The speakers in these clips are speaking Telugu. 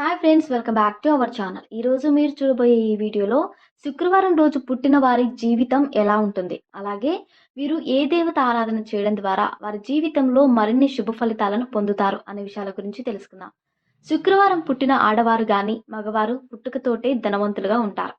Hi friends welcome back to our channel ఈరోజు మీరు చూడబోయే ఈ వీడియోలో శుక్రవారం రోజు పుట్టిన వారి జీవితం ఎలా ఉంటుంది? అలాగే వీరు ఏ దేవత ఆరాధన చేయడం ద్వారా వారి జీవితంలో మరిన్ని శుభ ఫలితాలను పొందుతారు అనే విషయాల గురించి తెలుసుకుందాం. శుక్రవారం పుట్టిన ఆడవారు కానీ మగవారు పుట్టుకతోటే ధనవంతులుగా ఉంటారు.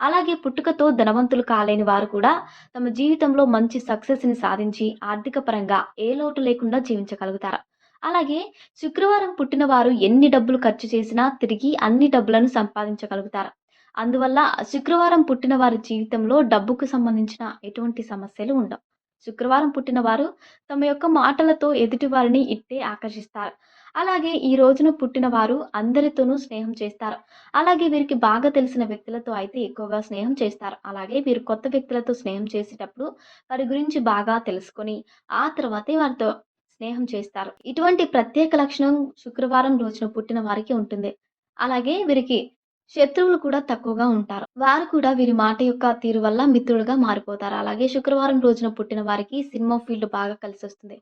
అలాగే పుట్టుకతో ధనవంతులు కాలేని వారు కూడా తమ జీవితంలో మంచి సక్సెస్ని సాధించి ఆర్థిక పరంగా ఏ లోటు లేకుండా జీవించగలుగుతారు. అలాగే శుక్రవారం పుట్టిన వారు ఎన్ని డబ్బులు ఖర్చు చేసినా తిరిగి అన్ని డబ్బులను సంపాదించగలుగుతారు. అందువల్ల శుక్రవారం పుట్టిన వారి జీవితంలో డబ్బుకు సంబంధించిన ఎటువంటి సమస్యలు ఉండవు. శుక్రవారం పుట్టిన వారు తమ యొక్క మాటలతో ఎదుటి వారిని ఇట్టే ఆకర్షిస్తారు. అలాగే ఈ రోజున పుట్టిన వారు అందరితోనూ స్నేహం చేస్తారు. అలాగే వీరికి బాగా తెలిసిన వ్యక్తులతో అయితే ఎక్కువగా స్నేహం చేస్తారు. అలాగే వీరు కొత్త వ్యక్తులతో స్నేహం చేసేటప్పుడు వారి గురించి బాగా తెలుసుకొని ఆ తర్వాతే వారితో స్నేహం చేస్తారు. ఇటువంటి ప్రత్యేక లక్షణం శుక్రవారం రోజున పుట్టిన వారికి ఉంటుంది. అలాగే వీరికి శత్రువులు కూడా తక్కువగా ఉంటారు. వారు కూడా వీరి మాట యొక్క తీరు వల్ల మిత్రులుగా మారిపోతారు. అలాగే శుక్రవారం రోజున పుట్టిన వారికి సినిమా ఫీల్డ్ బాగా కలిసి వస్తుంది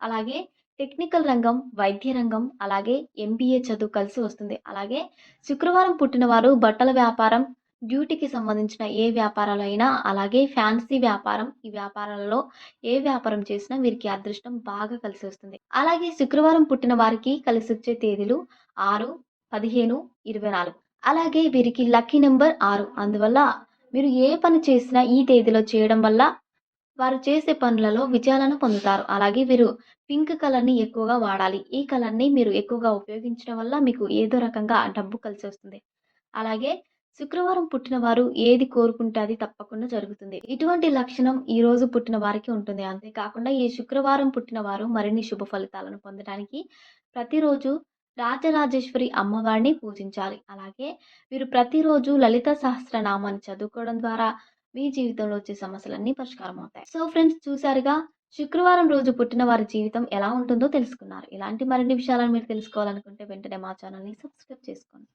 అలాగే టెక్నికల్ రంగం వైద్య రంగం అలాగే ఎంబీఏ చదువు కలిసి వస్తుంది. అలాగే శుక్రవారం పుట్టిన వారు బట్టల వ్యాపారం బ్యూటీకి సంబంధించిన ఏ వ్యాపారాలు అయినా అలాగే ఫ్యాన్సీ వ్యాపారం ఈ వ్యాపారాలలో ఏ వ్యాపారం చేసినా వీరికి అదృష్టం బాగా కలిసి వస్తుంది. అలాగే శుక్రవారం పుట్టిన వారికి కలిసి వచ్చే తేదీలు ఆరు పదిహేను ఇరవై నాలుగు. అలాగే వీరికి లక్కీ నెంబర్ ఆరు. అందువల్ల మీరు ఏ పని చేసినా ఈ తేదీలో చేయడం వల్ల వారు చేసే పనులలో విజయాలను పొందుతారు. అలాగే వీరు పింక్ కలర్ని ఎక్కువగా వాడాలి. ఈ కలర్ని మీరు ఎక్కువగా ఉపయోగించడం వల్ల మీకు ఏదో రకంగా డబ్బు కలిసి వస్తుంది. అలాగే శుక్రవారం పుట్టిన వారు ఏది కోరుకుంటే అది తప్పకుండా జరుగుతుంది. ఇటువంటి లక్షణం ఈ రోజు పుట్టిన వారికి ఉంటుంది. అంతేకాకుండా ఈ శుక్రవారం పుట్టిన వారు మరిన్ని శుభ ఫలితాలను పొందడానికి ప్రతిరోజు రాజరాజేశ్వరి అమ్మవారిని పూజించాలి. అలాగే మీరు ప్రతిరోజు లలిత సహస్రనామాన్ని చదువుకోవడం ద్వారా మీ జీవితంలో వచ్చే సమస్యలన్నీ పరిష్కారం అవుతాయి. సో ఫ్రెండ్స్ చూసారుగా శుక్రవారం రోజు పుట్టిన వారి జీవితం ఎలా ఉంటుందో తెలుసుకున్నారు. ఇలాంటి మరిన్ని విషయాలను మీరు తెలుసుకోవాలనుకుంటే వెంటనే మా ఛానల్ని సబ్స్క్రైబ్ చేసుకోండి.